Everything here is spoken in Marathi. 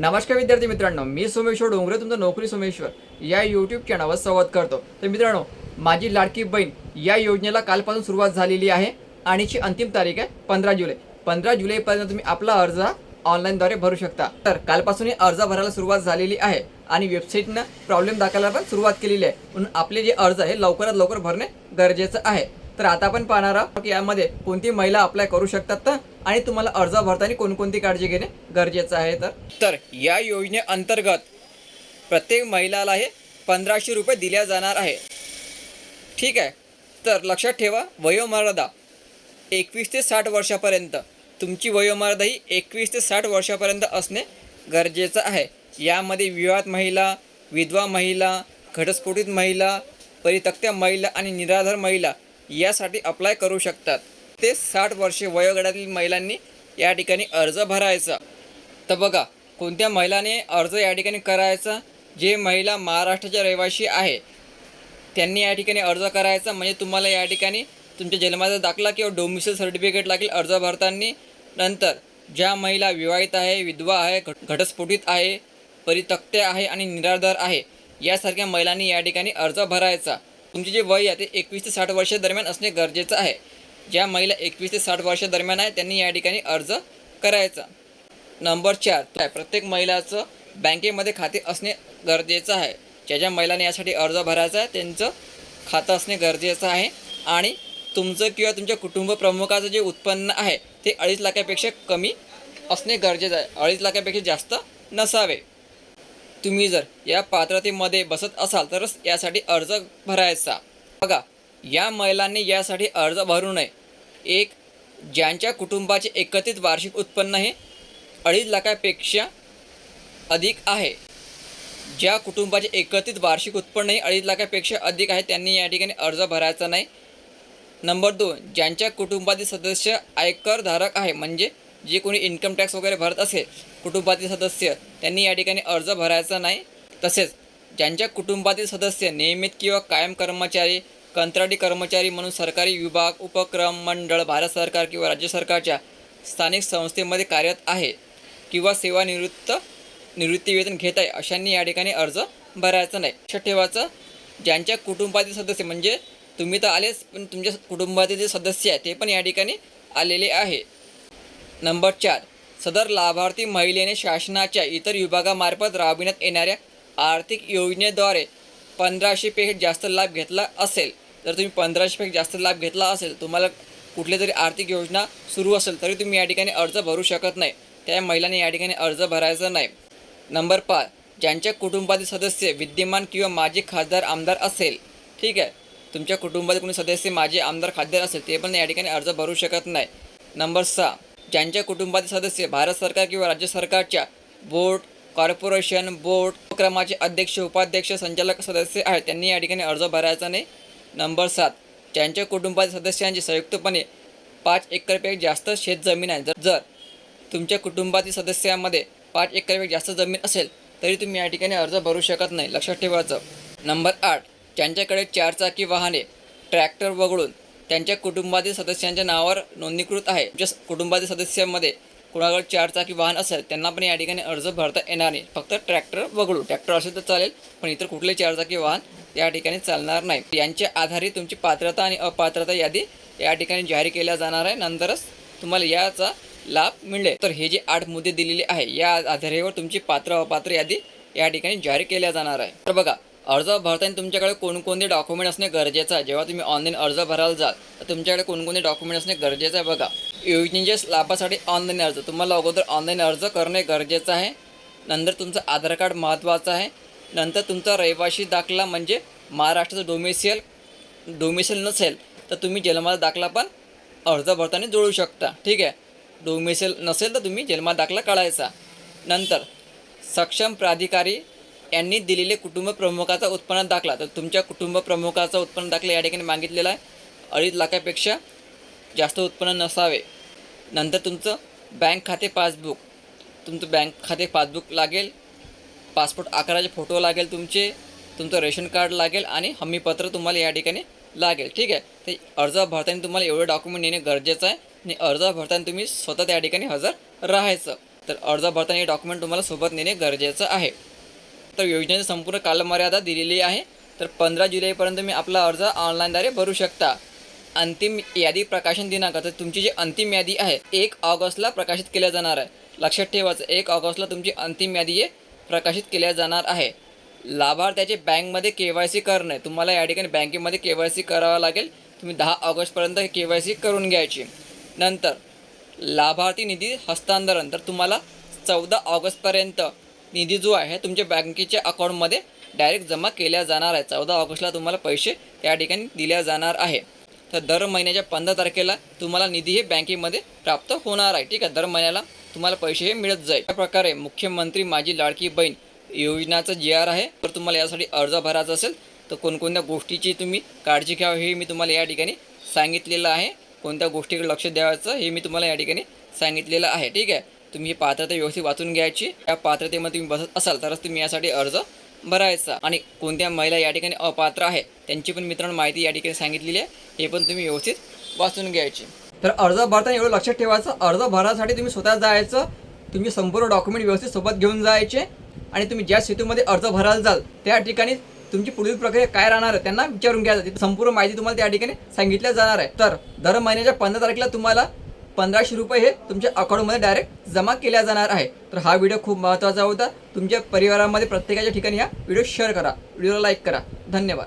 नमस्कार विद्यार्थी मित्रांनो मी सोमेश्वर डोंगरे तुमचं नोकरी सोमेश्वर या यूट्यूब चॅनलवर संवाद करतो. तर मित्रांनो माझी लाडकी बहीण या योजनेला कालपासून सुरुवात झालेली आहे आणि ची अंतिम तारीख आहे पंधरा जुलै. पंधरा जुलैपर्यंत तुम्ही आपला अर्ज ऑनलाईनद्वारे भरू शकता. तर कालपासून अर्ज भरायला सुरुवात झालेली आहे आणि वेबसाईटनं प्रॉब्लेम दाखवायला पण सुरुवात केलेली आहे. म्हणून आपले जे अर्ज आहे लवकरात लवकर भरणे गरजेचं आहे. तर आता आपण पाहणार आहोत की यामध्ये कोणती महिला अप्लाय करू शकतात तर? आणि तुम्हाला अर्ज भरताना कोणकोणती काळजी घेणे गरजेचं आहे तर? तर या योजनेअंतर्गत प्रत्येक महिलाला हे पंधराशे रुपये दिल्या जाणार आहे. ठीक आहे? तर लक्षात ठेवा वयोमर्यादा एकवीस ते साठ वर्षापर्यंत. तुमची वयोमर्यादा ही एकवीस ते साठ वर्षापर्यंत असणे गरजेचं आहे. यामध्ये विवाहित महिला विधवा महिला घटस्फोटित महिला परितक्त्या महिला आणि निराधार महिला यासाठी अप्लाय करू शकतात. ते साठ वर्षे वयोगटातील महिलांनी या ठिकाणी अर्ज भरायचा. तर बघा कोणत्या महिलाने अर्ज या ठिकाणी करायचा? जे महिला महाराष्ट्राच्या रहिवासी आहे त्यांनी या ठिकाणी अर्ज करायचा. म्हणजे तुम्हाला या ठिकाणी तुमच्या जन्माचा दाखला किंवा डोमिसल सर्टिफिकेट लागेल अर्ज भरताना. नंतर ज्या महिला विवाहित आहे विधवा आहे घट घटस्फोटित आहे परितक्त्या आहे आणि निराधार आहे यासारख्या महिलांनी या ठिकाणी अर्ज भरायचा. तुमचे जे वय आहे ते एकवीस ते साठ वर्ष दरम्यान असणे गरजेचं आहे. ज्या महिला एकवीस ते साठ वर्ष दरम्यान आहे त्यांनी या ठिकाणी अर्ज करायचा. नंबर चार प्रत्येक महिलाचं बँकेमध्ये खाते असणे गरजेचं आहे. ज्या ज्या महिलांनी यासाठी अर्ज भरायचा आहे त्यांचं खातं असणे गरजेचं आहे. आणि तुमचं किंवा तुमच्या कुटुंब प्रमुखाचं जे उत्पन्न आहे ते अडीच लाखापेक्षा कमी असणे गरजेचं आहे. अडीच लाखापेक्षा जास्त नसावे. तुम्ही जर या पात्रतेमध्ये बसत असाल तरच यासाठी अर्ज भरायचा. बघा या महिलांनी यासाठी अर्ज भरू नये. एक ज्यांच्या कुटुंबाचे एकत्रित वार्षिक उत्पन्न हे अडीच लाखापेक्षा अधिक आहे. ज्या कुटुंबाचे एकत्रित वार्षिक उत्पन्न हे अडीच लाखापेक्षा अधिक आहे त्यांनी या ठिकाणी अर्ज भरायचा नाही. नंबर दोन ज्यांच्या कुटुंबातील सदस्य आयकरधारक आहे म्हणजे जे कोणी इन्कम टॅक्स वगैरे भरत असेल कुटुंबातील सदस्य त्यांनी या ठिकाणी अर्ज भरायचा नाही. तसेच ज्यांच्या कुटुंबातील सदस्य नियमित किंवा कायम कर्मचारी कंत्राटी कर्मचारी म्हणून सरकारी विभाग उपक्रम मंडळ भारत सरकार किंवा राज्य सरकारच्या स्थानिक संस्थेमध्ये कार्यरत आहे किंवा सेवानिवृत्त निवृत्तीवेतन घेत आहे अशांनी या ठिकाणी अर्ज भरायचा नाही. लक्षात ठेवायचं ज्यांच्या कुटुंबातील सदस्य म्हणजे तुम्ही तर आलेच पण तुमच्या कुटुंबातील जे सदस्य आहे ते पण या ठिकाणी आलेले आहे. नंबर चार. सदर लाभार्थी महिलेने शासनाच्या इतर विभागामार्फत राबविण्यात येणाऱ्या आर्थिक योजनेद्वारे पंधराशेपेक्षा जास्त लाभ घेतला असेल. जर तुम्ही पंधराशेपेक्षा जास्त लाभ घेतला असेल तुम्हाला कुठली तरी आर्थिक योजना सुरू असेल तरी तुम्ही या ठिकाणी अर्ज भरू शकत नाही. त्या महिलांनी या ठिकाणी अर्ज भरायचा नाही. नंबर पाच. ज्यांच्या कुटुंबातील सदस्य विद्यमान किंवा माजी खासदार आमदार असेल ठीक आहे. तुमच्या कुटुंबातील कोणी सदस्य माजी आमदार खासदार असेल ते पण या ठिकाणी अर्ज भरू शकत नाही. नंबर सहा. ज्यांच्या कुटुंबातील सदस्य भारत सरकार किंवा राज्य सरकारच्या बोर्ड कॉर्पोरेशन बोर्ड उपक्रमाचे अध्यक्ष उपाध्यक्ष संचालक सदस्य आहेत. त्यांनी या ठिकाणी अर्ज भरायचा नाही. नंबर सात ज्यांच्या कुटुंबातील सदस्यांची संयुक्तपणे पाच एकरपेक्षा जास्त शेत जमीन आहे. जर जर तुमच्या कुटुंबातील सदस्यांमध्ये पाच एकरपेक्षा जास्त जमीन असेल तरी तुम्ही या ठिकाणी अर्ज भरू शकत नाही. लक्षात ठेवायचं. नंबर आठ ज्यांच्याकडे चारचाकी वाहने ट्रॅक्टर वगळून त्यांच्या कुटुंबातील सदस्यांच्या नावावर नोंदणीकृत आहे. तुमच्या कुटुंबातील सदस्यांमध्ये कुणाकडे चारचाकी वाहन असेल त्यांना पण या ठिकाणी अर्ज भरता येणार नाही. फक्त ट्रॅक्टर वगळू. ट्रॅक्टर असेल तर चालेल पण इतर कुठले चारचाकी वाहन या ठिकाणी चालणार नाही. यांच्या आधारे तुमची पात्रता आणि अपात्रता यादी या ठिकाणी जाहीर केल्या जाणार आहे. नंतरच तुम्हाला याचा लाभ मिळेल. तर हे जे आठ मुद्दे दिलेले आहे या आधारेवर तुमची पात्र अपात्र यादी या ठिकाणी जाहीर केल्या जाणार आहे. तर बघा अर्ज भरताना तुमच्याकडे कोणकोणते डॉक्युमेंट असणे गरजेचं आहे? जेव्हा तुम्ही ऑनलाईन अर्ज भरायला जाल तर तुमच्याकडे कोणकोणते डॉक्युमेंट असणे गरजेचं आहे बघा. योजनेच्या लाभासाठी ऑनलाईन अर्ज. तुम्हाला अगोदर ऑनलाईन अर्ज करणे गरजेचं आहे. नंतर तुमचं आधार कार्ड महत्त्वाचं आहे. नंतर तुमचा रहिवाशी दाखला म्हणजे महाराष्ट्राचं डोमेसियल डोमेसियल नसेल तर तुम्ही जन्माचा दाखला पण अर्ज भरताना जोडू शकता. ठीक आहे? डोमेसियल नसेल तर तुम्ही जन्माचा दाखला काढायचा नंतर सक्षम प्राधिकारी यांनी दिलेले कुटुंब प्रमुखाचा उत्पन्न दाखला. तर तुमच्या कुटुंब प्रमुखाचा उत्पन्न दाखला या ठिकाणी मागितलेला आहे. अडीच लाखापेक्षा जास्त उत्पन्न नसावे. नंतर तुमचं बँक खाते पासबुक. तुमचं बँक खाते पासबुक लागेल. पासपोर्ट आकाराचे फोटो लागेल तुमचे. तुमचं रेशन कार्ड लागेल आणि हमीपत्र तुम्हाला या ठिकाणी लागेल. ठीक आहे? ते अर्ज भरताना तुम्हाला एवढे डॉक्युमेंट नेणे गरजेचं आहे. आणि अर्ज भरताना तुम्ही स्वतः त्या ठिकाणी हजर राहायचं. तर अर्ज भरताना हे डॉक्युमेंट तुम्हाला सोबत नेणे गरजेचं आहे. तर योजनेची संपूर्ण कालमर्यादा दिलेली आहे. तर पंधरा जुलैपर्यंत तुम्ही आपला अर्ज ऑनलाईनद्वारे भरू शकता. अंतिम यादी प्रकाशन दिनांक तर तुमची जी अंतिम यादी आहे एक ऑगस्टला प्रकाशित केल्या जाणार आहे. लक्षात ठेवायचं एक ऑगस्टला तुमची अंतिम यादी आहे प्रकाशित केल्या जाणार आहे. लाभार्थ्याचे बँकमध्ये के वाय सी करणे तुम्हाला या ठिकाणी बँकेमध्ये के वाय सी करावं लागेल. तुम्ही दहा ऑगस्टपर्यंत के वाय सी करून घ्यायची. नंतर लाभार्थी निधी हस्तांतरण तर तुम्हाला चौदा ऑगस्टपर्यंत निधी जो आहे तुमच्या बँकेच्या अकाउंटमध्ये डायरेक्ट जमा केल्या जाणार आहे. चौदा ऑगस्टला तुम्हाला पैसे त्या ठिकाणी दिल्या जाणार आहे. तर दर महिन्याच्या पंधरा तारखेला तुम्हाला निधी हे बँकेमध्ये प्राप्त होणार आहे. ठीक आहे दर महिन्याला तुम्हाला पैसे हे मिळत जाईल. त्या प्रकारे मुख्यमंत्री माझी लाडकी बहीण योजनाचं जे आर आहे. तर तुम्हाला यासाठी अर्ज भरायचा असेल तर कोणकोणत्या गोष्टीची तुम्ही काळजी घ्यावी हे मी तुम्हाला या ठिकाणी सांगितलेलं आहे. कोणत्या गोष्टीकडे लक्ष द्यायचं हे मी तुम्हाला या ठिकाणी सांगितलेलं आहे. ठीक आहे तुम्ही पात्रता व्यवस्थित वाचून घ्यायची. या पात्रतेमध्ये तुम्ही बसत असाल तरच तुम्ही यासाठी अर्ज भरायचा. आणि कोणत्या महिला या ठिकाणी अपात्र आहे त्यांची पण मित्रांनो माहिती या ठिकाणी सांगितलेली आहे. हे पण तुम्ही व्यवस्थित वाचून घ्यायची. तर अर्ज भरताना एवढं लक्षात ठेवायचं अर्ज भरायसाठी तुम्ही स्वतः जायचं तुम्ही संपूर्ण डॉक्युमेंट व्यवस्थित सोबत घेऊन जायचे आणि तुम्ही ज्या सेतूमध्ये अर्ज भरायला जाल त्या ठिकाणी तुमची पुढील प्रक्रिया काय राहणार आहे त्यांना विचारून घ्यायचं. संपूर्ण माहिती तुम्हाला त्या ठिकाणी सांगितल्या जाणार आहे. तर दर महिन्याच्या पंधरा तारखेला तुम्हाला पंधराशे रुपये हे तुमच्या अकाउंटमध्ये डायरेक्ट जमा केल्या जाणार आहे. तर हा व्हिडिओ खूप महत्त्वाचा होता. तुमच्या परिवारामध्ये प्रत्येकाच्या ठिकाणी हा व्हिडिओ शेअर करा. व्हिडिओला लाईक करा. धन्यवाद.